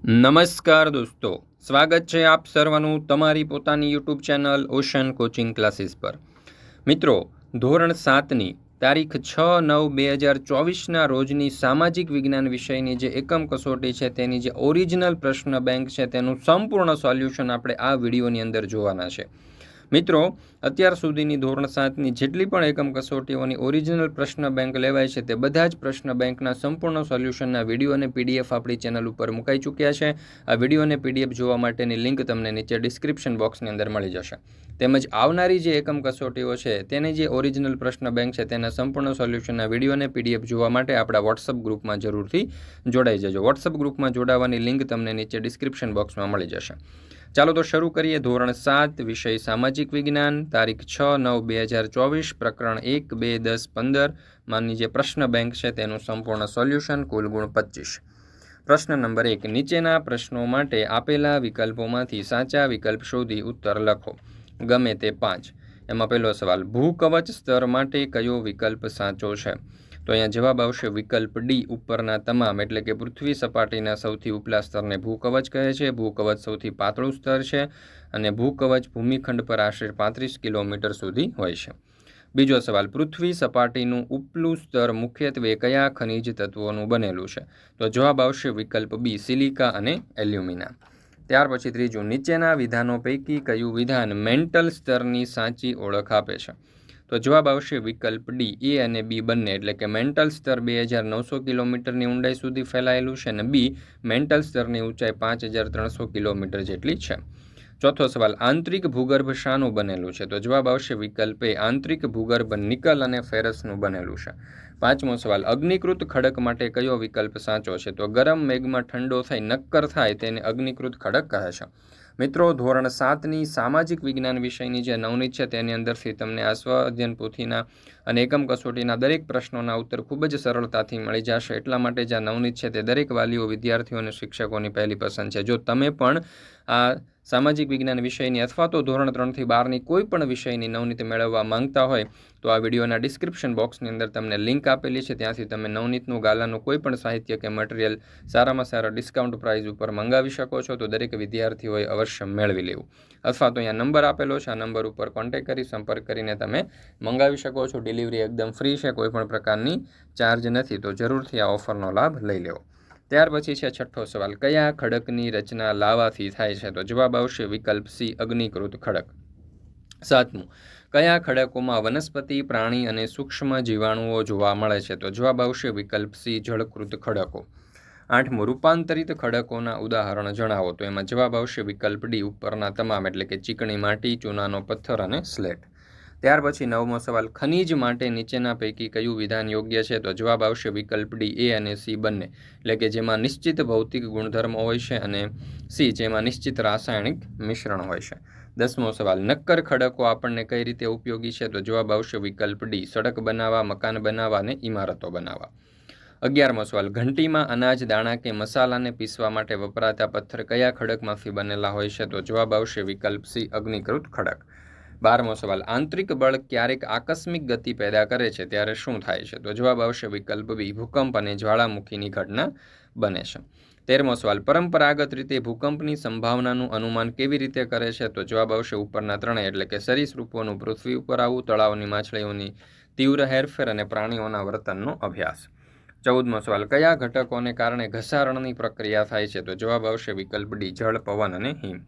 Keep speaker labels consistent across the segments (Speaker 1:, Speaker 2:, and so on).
Speaker 1: નમસ્કાર દોસ્તો, સ્વાગત છે આપ સર્વનું તમારી પોતાની YouTube channel ocean coaching classes પર. મિત્રો, ધોરણ સાતની તારીખ છ નવ બે હજાર ચોવીસના રોજની સામાજિક વિજ્ઞાન વિષયની જે એકમ કસોટી છે તેની જે ઓરિજિનલ પ્રશ્ન બેંક છે તેનું સંપૂર્ણ સોલ્યુશન આપણે આ વિડીયોની અંદર જોવાના છે. મિત્રો, અત્યાર સુધીની ધોરણ સાતની જેટલી પણ એકમ કસોટીઓની ઓરિજિનલ પ્રશ્ન બેંક લેવાય છે તે બધા જ પ્રશ્ન બેંકના સંપૂર્ણ સોલ્યુશનના વીડિયો અને પીડીએફ આપણી ચેનલ ઉપર મુકાઈ ચૂક્યા છે. આ વીડિયો અને પીડીએફ જોવા માટેની લિંક તમને નીચે ડિસ્ક્રિપ્શન બોક્સની અંદર મળી જશે. તેમજ આવનારી જે એકમ કસોટીઓ છે, તેની જે ઓરિજિનલ પ્રશ્ન બેંક છે, તેના સંપૂર્ણ સોલ્યુશનના વીડિયો અને પીડીએફ જોવા માટે આપણા વોટ્સઅપ ગ્રુપમાં જરૂરથી જોડાઈ જજો. વોટ્સઅપ ગ્રુપમાં જોડાવાની લિંક તમને નીચે ડિસ્ક્રિપ્શન બોક્સમાં મળી જશે. ચાલો તો શરૂ કરીએ ધોરણ સાત, વિષય સામાજિક વિજ્ઞાન, તારીખ છ નવ બે હજાર ચોવીસ, પ્રકરણ એક, બે, દસ, પંદર માની જે પ્રશ્ન બેંક છે તેનું સંપૂર્ણ સોલ્યુશન કુલ ગુણ પચીસ. પ્રશ્ન નંબર એક, નીચેના પ્રશ્નો માટે આપેલા વિકલ્પોમાંથી સાચા વિકલ્પ શોધી ઉત્તર લખો. ગમે તે પાંચ. એમાં પહેલો સવાલ, ભૂકવચ સ્તર માટે કયો વિકલ્પ સાચો છે? તો અહીંયા જવાબ આવશે વિકલ્પ ડી, ઉપરના તમામ, એટલે કે પૃથ્વી સપાટીના સૌથી ઉપલા સ્તરને ભૂકવચ કહે છે. ભૂકવચ સૌથી પાતળું સ્તર છે અને ભૂકવચ ભૂમિખંડ પર આશરે પાંત્રીસ કિલોમીટર સુધી હોય છે. બીજો સવાલ, પૃથ્વી સપાટીનું ઉપલું સ્તર મુખ્યત્વે કયા ખનિજ તત્વોનું બનેલું છે? તો જવાબ આવશે વિકલ્પ બી, સિલિકા અને એલ્યુમિના. ત્યાર પછી ત્રીજું, નીચેના વિધાનો પૈકી કયું વિધાન મેન્ટલ સ્તરની સાચી ઓળખ આપે છે? તો જવાબ આવશે વિકલ્પ ડી, એ અને બી બંને. એટલે કે મેન્ટલ સ્તર બે હજાર નવસો કિલોમીટરની ઊંડાઈ સુધી ફેલાયેલું છે અને બી મેન્ટલ સ્તરની ઊંચાઈ પાંચ હજાર ત્રણસો કિલોમીટર જેટલી છે. ચોથો સવાલ, આંતરિક ભૂગર્ભ શાનું બનેલું છે? તો જવાબ આવશે વિકલ્પ એ, આંતરિક ભૂગર્ભ નિકલ અને ફેરસનું બનેલું છે. પાંચમો સવાલ, અગ્નિકૃત ખડક માટે કયો વિકલ્પ સાચો છે? તો ગરમ મેઘમાં ઠંડો થઈ, નક્કર થાય, તેને અગ્નિકૃત ખડક કહે છે. મિત્રો, ધોરણ સાતની સામાજિક વિજ્ઞાન વિષયની જે નવનીત છે, તેની અંદરથી તમને આ સ્વ અધ્યયન પોથીના અને એકમ કસોટીના દરેક પ્રશ્નોના ઉત્તર ખૂબ જ સરળતાથી મળી જશે. એટલા માટે જે નવનીત છે, તે દરેક વાલીઓ, વિદ્યાર્થીઓ અને શિક્ષકોની પહેલી પસંદ છે. જો તમે પણ આ સામાજિક વિજ્ઞાન વિષયની અથવા તો ધોરણ ત્રણથી બારની કોઈ પણ વિષયની નવનીત મેળવવા માંગતા હોય, તો આ વિડીયોના ડિસ્ક્રિપ્શન બોક્સની અંદર તમને લિંક આપેલી છે. ત્યાંથી તમે નવનીતનું, ગાલાનું કોઈ પણ સાહિત્ય કે મટીરિયલ સારામાં સારા ડિસ્કાઉન્ટ પ્રાઇઝ ઉપર મંગાવી શકો છો, તો દરેક વિદ્યાર્થીઓએ અવશ્ય મેળવી લેવું. અથવા તો અહીંયા નંબર આપેલો છે. આ નંબર ઉપર કોન્ટેક કરી, સંપર્ક કરીને તમે મંગાવી શકો છો. ડિલિવરી એકદમ ફ્રી છે. કોઈ પણ પ્રકારની ચાર્જ નથી. તો જરૂરથી આ ઓફરનો લાભ લઈ લેવો. ત્યાર પછી છે છઠ્ઠો સવાલ, કયા ખડકની રચના લાવાથી થાય છે? તો જવાબ આવશે વિકલ્પ સી, અગ્નિકૃત ખડક. સાતમું, કયા ખડકોમાં વનસ્પતિ, પ્રાણી અને સૂક્ષ્મ જીવાણુઓ જોવા મળે છે? તો જવાબ આવશે વિકલ્પ સી, જળકૃત ખડકો. આઠમું, રૂપાંતરિત ખડકોના ઉદાહરણ જણાવો. તો એમાં જવાબ આવશે વિકલ્પ ડી, ઉપરના તમામ, એટલે કે ચીકણી માટી, ચૂનાનો પથ્થર અને સ્લેટ. ત્યાર પછી નવમો સવાલ, ખનીજ માટે નીચેના પૈકી કયું વિધાન યોગ્ય છે? તો જવાબ આવશે વિકલ્પ ડી, એ અને સી બંને. એટલે કે જેમાં નિશ્ચિત ભૌતિક ગુણધર્મો હોય છે અને સી, જેમાં નિશ્ચિત રાસાયણિક મિશ્રણ હોય છે. દસમો સવાલ, નક્કર ખડકો આપણને કઈ રીતે ઉપયોગી છે? તો જવાબ આવશે વિકલ્પ ડી, સડક બનાવવા, મકાન બનાવવા અને ઇમારતો બનાવવા. અગિયારમો સવાલ, ઘંટીમાં અનાજ, દાણા કે મસાલાને પીસવા માટે વપરાતા પથ્થર કયા ખડકમાંથી બનેલા હોય છે? તો જવાબ આવશે વિકલ્પ સી, અગ્નિકૃત ખડક. બારમો સવાલ, આંતરિક બળ ક્યારેક આકસ્મિક ગતિ પેદા કરે છે, ત્યારે શું થાય છે? તો જવાબ આવશે વિકલ્પ બી, ભૂકંપ અને જ્વાળામુખીની ઘટના બને છે. તેરમો સવાલ, પરંપરાગત રીતે ભૂકંપની સંભાવનાનું અનુમાન કેવી રીતે કરે છે? તો જવાબ આવશે ઉપરના ત્રણે, એટલે કે સરીસૃપોનું પૃથ્વી ઉપર આવવું તળાવની માછલીઓની તીવ્ર હેરફેર અને પ્રાણીઓના વર્તનનો અભ્યાસ. ચૌદમો સવાલ, કયા ઘટકોને કારણે ઘસારણની પ્રક્રિયા થાય છે? તો જવાબ આવશે વિકલ્પ ડી, જળ, પવન અને હિમ.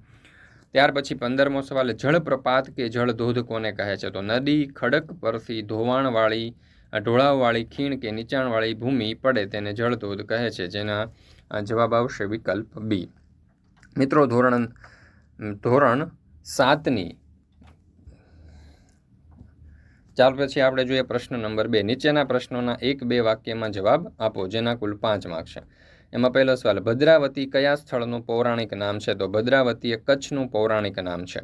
Speaker 1: ત્યાર પછી પંદરમો સવાલ, જળપ્રપાત કે જળધોધ કોને કહે છે? તો નદી, ખડક પરથી ધોવાણવાળી, ઢોળાવવાળી, ખીણ કે નીચાણવાળી ભૂમિ પડે તેને જળધોધ કહે છે. જેના જવાબ આવશે વિકલ્પ બી. મિત્રો, ધોરણ ધોરણ સાતની ચાલ પછી આપણે જોઈએ પ્રશ્ન નંબર બે. નીચેના પ્રશ્નોના એક બે વાક્યમાં જવાબ આપો, જેના કુલ પાંચ માર્ક છે. એમાં પહેલો સવાલ, ભદ્રાવતી કયા સ્થળનું પૌરાણિક નામ છે? તો ભદ્રાવતી એ કચ્છનું પૌરાણિક નામ છે.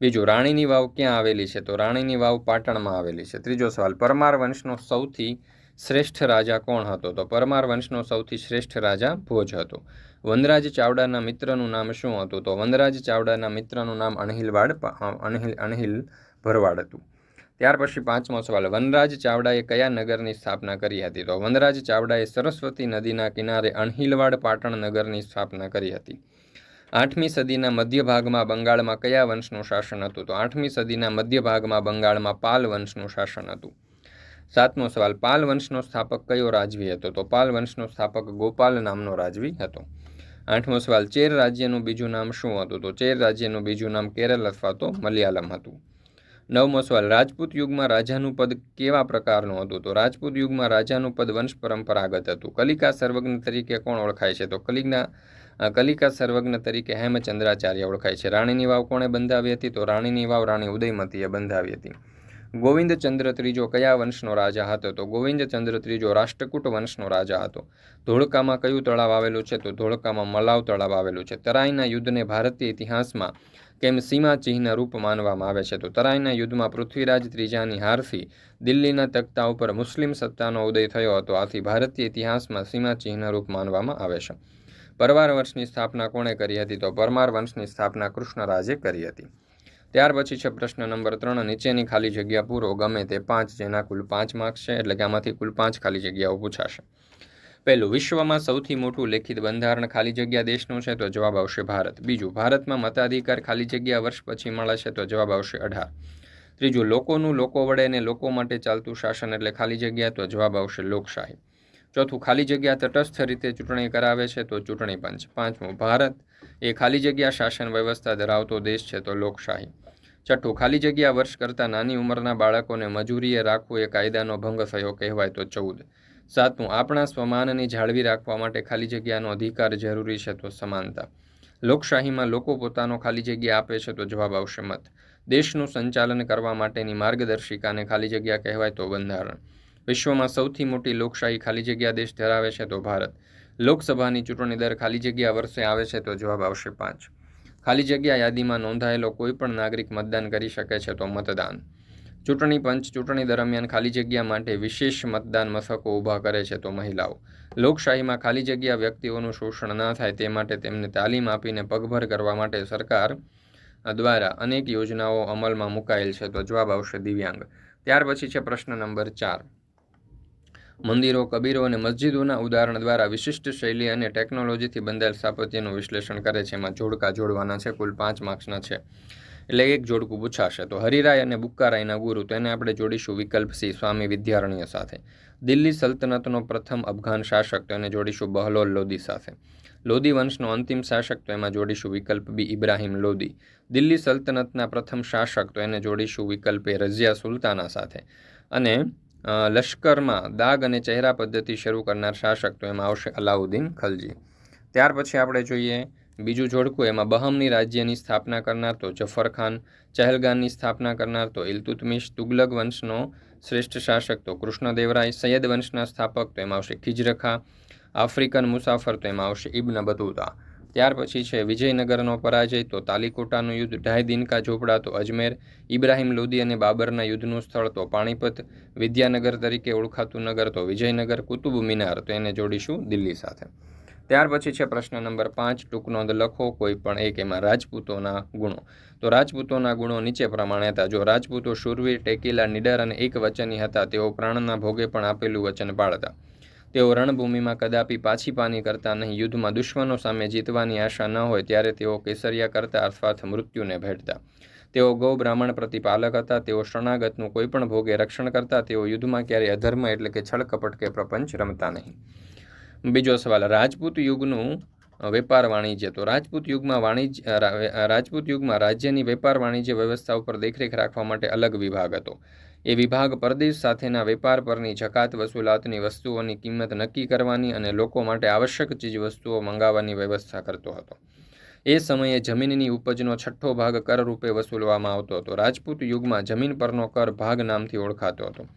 Speaker 1: બીજું, રાણીની વાવ ક્યાં આવેલી છે? તો રાણીની વાવ પાટણમાં આવેલી છે. ત્રીજો સવાલ, પરમાર વંશનો સૌથી શ્રેષ્ઠ રાજા કોણ હતો? તો પરમાર વંશનો સૌથી શ્રેષ્ઠ રાજા ભોજ હતો. વનરાજ ચાવડાના મિત્રનું નામ શું હતું? તો વનરાજ ચાવડાના મિત્રનું નામ અણહિલવાડ, અણહિલ અણહિલ ભરવાડ હતું. ત્યાર પછી પાંચમો સવાલ, વનરાજ ચાવડાએ કયા નગરની સ્થાપના કરી હતી? તો વનરાજ ચાવડાએ સરસ્વતી નદીના કિનારે અણહિલવાડ પાટણ નગરની સ્થાપના કરી હતી. આઠમી સદીના મધ્ય ભાગમાં બંગાળમાં કયા વંશનું શાસન હતું? તો આઠમી સદીના મધ્ય ભાગમાં બંગાળમાં પાલ વંશનું શાસન હતું. સાતમો સવાલ, પાલ વંશનો સ્થાપક કયો રાજવી હતો? તો પાલ વંશનો સ્થાપક ગોપાલ નામનો રાજવી હતો. આઠમો સવાલ, ચેર રાજ્યનું બીજું નામ શું હતું? તો ચેર રાજ્યનું બીજું નામ કેરળ અથવા તો મલયાલમ હતું. નવમો સવાલ, રાજપૂત યુગમાં રાજાનું પદ કેવા પ્રકારનું હતું? તો રાજપૂત યુગમાં રાજાનું પદ વંશ પરંપરાગત હતું. કલિકા સર્વજ્ઞ તરીકે કોણ ઓળખાય છે? તો કલિકના કલિકા સર્વજ્ઞ તરીકે હેમચંદ્રાચાર્ય ઓળખાય છે. રાણીની વાવ કોણે બંધાવી હતી? તો રાણીની વાવ રાણી ઉદયમતીએ બંધાવી હતી. ગોવિંદચંદ્ર ત્રીજો કયા વંશનો રાજા હતો? તો ગોવિંદચંદ્ર ત્રીજો રાષ્ટ્રકૂટ વંશનો રાજા હતો. ધોળકામાં કયું તળાવ આવેલું છે? તો ધોળકામાં મલાવ તળાવ આવેલું છે. તરાઈના યુદ્ધને ભારતીય ઇતિહાસમાં કેમ સીમા ચિહ્ન રૂપ માનવામાં આવે છે? તો તરાઈના યુદ્ધમાં પૃથ્વીરાજ ત્રીજાની હારથી દિલ્હીના તખ્તા ઉપર મુસ્લિમ સત્તાનો ઉદય થયો હતો. આથી ભારતીય ઇતિહાસમાં સીમા ચિહ્ન રૂપ માનવામાં આવે છે. પરવાર વંશની સ્થાપના કોણે કરી હતી? તો પરમાર વંશની સ્થાપના કૃષ્ણરાજે કરી હતી. ત્યાર પછી છે પ્રશ્ન નંબર ત્રણ, નીચેની ખાલી જગ્યા પૂરો ગમે તે પાંચ, જેના કુલ પાંચ માર્ક્સ છે, એટલે કે આમાંથી કુલ પાંચ ખાલી જગ્યાઓ પૂછાશે. પહેલું, વિશ્વમાં સૌથી મોટું લેખિત બંધારણ ખાલી જગ્યા દેશનું છે, તો જવાબ આવશે ભારત. બીજું, ભારતમાં મતાધિકાર ખાલી જગ્યા વર્ષ પછી મળે છે, તો જવાબ આવશે અઢાર. ત્રીજું, લોકોનું લોકો વડે અને લોકો માટે ચાલતું શાસન એટલે ખાલી જગ્યા, તો જવાબ આવશે લોકશાહી. ચોથું, ખાલી જગ્યા તટસ્થ રીતે ચૂંટણી કરાવે છે, તો ચૂંટણી પંચ. પાંચમું, ભારત એ ખાલી જગ્યા શાસન વ્યવસ્થા ધરાવતો દેશ છે, તો લોકશાહી. છઠ્ઠું, ખાલી જગ્યા વર્ષ કરતાં નાની ઉંમરના બાળકોને મજૂરીએ રાખવું એ કાયદાનો ભંગ થયો કહેવાય, તો ચૌદ. સાતમું, આપણા સ્વમાનને જાળવી રાખવા માટે ખાલી જગ્યાનો અધિકાર જરૂરી છે તો સમાનતા. લોકશાહીમાં લોકો પોતાનો ખાલી જગ્યા આપે છે તો જવાબ આવશે મત. દેશનું સંચાલન કરવા માટેની માર્ગદર્શિકાને ખાલી જગ્યા કહેવાય તો બંધારણ. વિશ્વમાં સૌથી મોટી લોકશાહી ખાલી જગ્યા દેશ ધરાવે છે તો ભારત. લોકસભાની ચૂંટણી દર ખાલી જગ્યા વર્ષે આવે છે તો જવાબ આવશે પાંચ. ખાલી જગ્યા યાદીમાં નોંધાયેલો કોઈ પણ નાગરિક મતદાન કરી શકે છે તો મતદાન. ચૂંટણી પંચ ચૂંટણી દરમિયાન ખાલી જગ્યા માટે વિશેષ મતદાન મથકો ઊભા કરે છે તો મહિલાઓ. લોકશાહીમાં ખાલી જગ્યા વ્યક્તિઓનું શોષણ ન થાય તે માટે તેમને તાલીમ આપીને પગભર કરવા માટે સરકાર દ્વારા અનેક યોજનાઓ અમલમાં મુકાયેલ છે તો જવાબ આવશે દિવ્યાંગ. ત્યાર પછી છે પ્રશ્ન નંબર ચાર. મંદિરો, કબીરો અને મસ્જિદોના ઉદાહરણ દ્વારા વિશિષ્ટ શૈલી અને ટેકનોલોજીથી બંધાયેલ સ્થાપત્યનું વિશ્લેષણ કરે છે. એમાં જોડકા જોડવાના છે, કુલ પાંચ માર્ક્સના છે. એટલે એક જોડકું પૂછાશે. તો હરિરાય અને બુક્કારાયના ગુરુ, તેને આપણે જોડીશું વિકલ્પ સી, સ્વામી વિદ્યારણ્ય સાથે. દિલ્હી સલ્તનતનો પ્રથમ અફઘાન શાસક, તો એને જોડીશું બહલોલ લોદી સાથે. લોદી વંશનો અંતિમ શાસક, તો એમાં જોડીશું વિકલ્પ બી, ઇબ્રાહિમ લોદી. દિલ્હી સલ્તનતના પ્રથમ શાસક, તો એને જોડીશું વિકલ્પ એ, રઝિયા સુલતાના સાથે. અને લશ્કરમાં દાગ અને ચહેરા પદ્ધતિ શરૂ કરનાર શાસક, તો એમાં આવશે અલાઉદ્દીન ખલજી. ત્યાર પછી આપણે જોઈએ બીજું જોડકું, એમાં બહમની રાજ્યની સ્થાપના કરનાર તો જફર ખાન ચહેલગાનની સ્થાપના કરનાર તો ઇલતુતમિશ, તુગલક વંશનો શ્રેષ્ઠ શાસક તો કૃષ્ણદેવરાય, સૈયદ વંશના સ્થાપક તો એમાં આવશે ખિજરખા, આફ્રિકન મુસાફર તો એમાં આવશે ઇબ્ન બતુતા. ત્યાર પછી છે વિજયનગરનો પરાજય તો તાલીકોટાનું યુદ્ધ, ઢાઈ દિનકા ઝોપડા તો અજમેર, ઇબ્રાહિમ લોદી અને બાબરના યુદ્ધનું સ્થળ તો પાણીપત, વિદ્યાનગર તરીકે ઓળખાતું નગર તો વિજયનગર કુતુબ મિનાર તો એને જોડીશું દિલ્હી સાથે. ત્યાર પછી છે પ્રશ્ન નંબર પાંચ, ટૂંક નોંધ લખો, કોઈ પણ એક એમાં રાજપૂતોના ગુણો. તો રાજપૂતોના ગુણો નીચે પ્રમાણે હતા. જો રાજપૂતો શુરવીર, ટેકીલા, નિડર અને એક વચની હતા, તેઓ પ્રાણના ભોગે પણ આપેલું વચન પાળતા. તેઓ રણભૂમિમાં કદાપી પાછી પાની કરતા નહીં. યુદ્ધમાં દુશ્મનો સામે જીતવાની આશા ન હોય ત્યારે તેઓ કેસરિયા કરતા અર્થાત મૃત્યુને ભેટતા. તેઓ ગૌ બ્રાહ્મણ પ્રતિપાલક હતા. તેઓ શરણાગતનું કોઈપણ ભોગે રક્ષણ કરતા. તેઓ યુદ્ધમાં ક્યારેય અધર્મ એટલે કે છળકપટ કે પ્રપંચ રમતા નહીં. બીજો સવાલ, રાજપૂત યુગનું વેપાર વાણિજ્ય. તો રાજપૂત યુગમાં વાણિજ્ય રાજપૂત યુગમાં રાજ્યની વેપાર વાણિજ્ય વ્યવસ્થા ઉપર દેખરેખ રાખવા માટે અલગ વિભાગ હતો. એ વિભાગ પરદેશ સાથેના વેપાર પરની જકાત વસૂલાતની વસ્તુઓની કિંમત નક્કી કરવાની અને લોકો માટે આવશ્યક ચીજવસ્તુઓ મંગાવવાની વ્યવસ્થા કરતો હતો. એ સમયે જમીનની ઉપજનો છઠ્ઠો ભાગ કર રૂપે વસૂલવામાં આવતો હતો. રાજપૂત યુગમાં જમીન પરનો કર ભાગ નામથી ઓળખાતો હતો.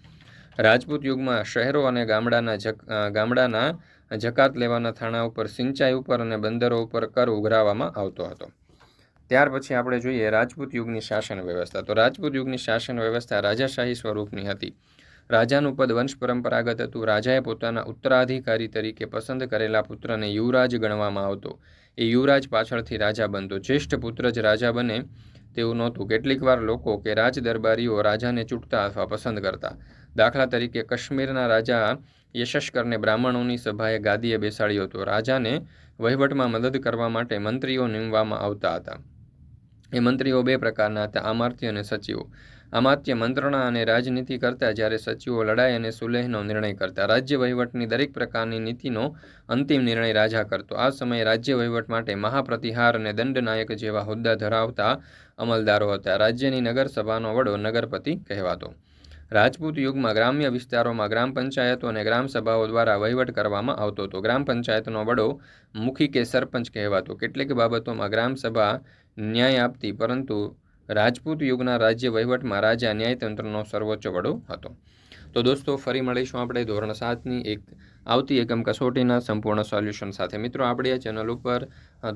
Speaker 1: રાજપૂત યુગમાં શહેરો અને ગામડાના ગામડાના જકાત લેવાના થાણા ઉપર, સિંચાઈ ઉપર અને બંદરો ઉપર કર ઉઘરાવવામાં આવતો હતો. ત્યાર પછી આપણે જોઈએ રાજપૂત યુગની શાસન વ્યવસ્થા. તો રાજપૂત યુગની શાસન વ્યવસ્થા રાજાશાહી સ્વરૂપની હતી. રાજાનું પદ વંશ પરંપરાગત હતું. રાજાએ પોતાના ઉત્તરાધિકારી તરીકે પસંદ કરેલા પુત્રને યુવરાજ ગણવામાં આવતો. એ યુવરાજ પાછળથી રાજા બનતો. જ્યેષ્ઠ પુત્ર જ રાજા બને તેવું નહોતું. કેટલીક વાર લોકો કે રાજદરબારીઓ રાજાને ચૂંટતા અથવા પસંદ કરતા. દાખલા તરીકે કાશ્મીરના રાજા યશસ્કરને બ્રાહ્મણોની સભાએ ગાદીએ બેસાડ્યો હતો. રાજાને વહીવટમાં મદદ કરવા માટે મંત્રીઓ નીમવામાં આવતા હતા. એ મંત્રીઓ બે પ્રકારના હતા આમાર્ત્ય અને સચિવો. આમાત્ય મંત્રણા અને રાજનીતિ કરતા જ્યારે સચિવો લડાઈ અને સુલેહનો નિર્ણય કરતા. રાજ્ય વહીવટની દરેક પ્રકારની નીતિનો અંતિમ નિર્ણય રાજા કરતો. આ સમયે રાજ્ય વહીવટ માટે મહાપ્રતિહાર અને દંડનાયક જેવા હોદ્દા ધરાવતા અમલદારો હતા. રાજ્યની નગરસભાનો વડો નગરપતિ કહેવાતો. રાજપૂત યુગમાં ગ્રામ્ય વિસ્તારોમાં ગ્રામ પંચાયતો અને ગ્રામ સભાઓ દ્વારા વહીવટ કરવામાં આવતો હતો. ગ્રામ પંચાયતનો વડો મુખી કે સરપંચ કહેવાતો. કેટલીક બાબતોમાં ગ્રામ સભા ન્યાય આપતી, પરંતુ રાજપૂત યુગના રાજ્ય વહીવટમાં રાજા ન્યાયતંત્રનો સર્વોચ્ચ વડો હતો. તો દોસ્તો, ફરી મળીશું આપણે ધોરણ સાતની એક આવતી એકમ કસોટીના સંપૂર્ણ સોલ્યુશન સાથે. મિત્રો, આપણી આ ચેનલ ઉપર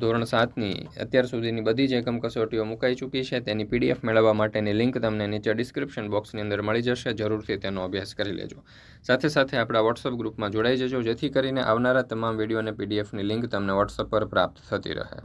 Speaker 1: ધોરણ સાતની અત્યાર સુધીની બધી જ એકમ કસોટીઓ મુકાઈ ચૂકી છે. તેની પીડીએફ મેળવવા માટેની લિંક તમને નીચે ડિસ્ક્રિપ્શન બોક્સની અંદર મળી જશે. જરૂરથી તેનો અભ્યાસ કરી લેજો. સાથે સાથે આપણા વોટ્સઅપ ગ્રુપમાં જોડાઈ જજો. જેથી કરીને આવનારા તમામ વીડિયો અને પીડીએફની લિંક તમને વોટ્સઅપ પર પ્રાપ્ત થતી રહે.